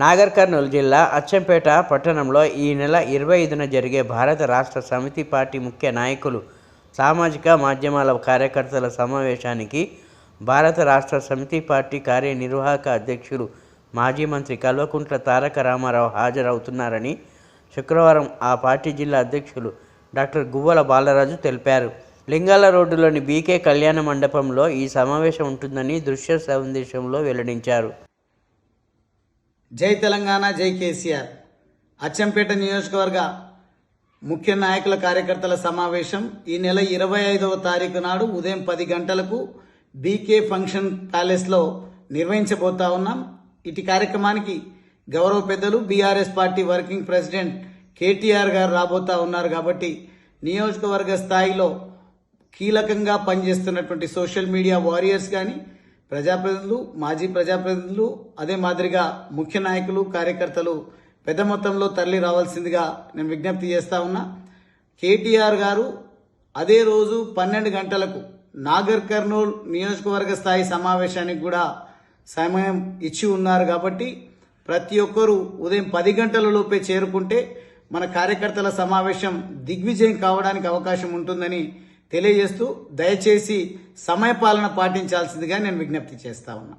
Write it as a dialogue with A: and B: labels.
A: నాగర్ కర్నూలు జిల్లా అచ్చంపేట పట్టణంలో ఈ నెల ఇరవై ఐదున జరిగే భారత రాష్ట్ర సమితి పార్టీ ముఖ్య నాయకులు సామాజిక మాధ్యమాల కార్యకర్తల సమావేశానికి భారత రాష్ట్ర సమితి పార్టీ కార్యనిర్వాహక అధ్యక్షులు మాజీ మంత్రి కల్వకుంట్ల తారక రామారావు హాజరవుతున్నారని శుక్రవారం ఆ పార్టీ జిల్లా అధ్యక్షులు డాక్టర్ గువ్వల బాలరాజు తెలిపారు. లింగాల రోడ్డులోని బీకే కళ్యాణ మండపంలో ఈ సమావేశం ఉంటుందని దృశ్య సందేశంలో వెల్లడించారు.
B: జై తెలంగాణ జై కేసీఆర్. అచ్చంపేట నియోజకవర్గ ముఖ్య నాయకుల కార్యకర్తల సమావేశం ఈ నెల ఇరవై ఐదవ తారీఖు నాడు ఉదయం పది గంటలకు బీకే ఫంక్షన్ ప్యాలెస్లో నిర్వహించబోతా ఉన్నాం. ఇటు కార్యక్రమానికి గౌరవ పెద్దలు BRS party working president KTR గారు రాబోతా ఉన్నారు కాబట్టి నియోజకవర్గ స్థాయిలో కీలకంగా పనిచేస్తున్నటువంటి సోషల్ మీడియా వారియర్స్ కానీ ప్రజాప్రతినిధులు మాజీ ప్రజాప్రతినిధులు అదే మాదిరిగా ముఖ్య నాయకులు కార్యకర్తలు పెద్ద మొత్తంలో తరలి రావాల్సిందిగా నేను విజ్ఞప్తి చేస్తా ఉన్నా. కేటీఆర్ గారు అదే రోజు పన్నెండు గంటలకు నాగర్ కర్నూలు నియోజకవర్గ స్థాయి సమావేశానికి కూడా సమయం ఇచ్చి ఉన్నారు కాబట్టి ప్రతి ఒక్కరూ ఉదయం పది గంటల లోపే చేరుకుంటే మన కార్యకర్తల సమావేశం దిగ్విజయం కావడానికి అవకాశం ఉంటుందని తెలియజేస్తూ దయచేసి సమయపాలన పాటించాల్సిందిగా నేను విజ్ఞప్తి చేస్తా ఉన్నా.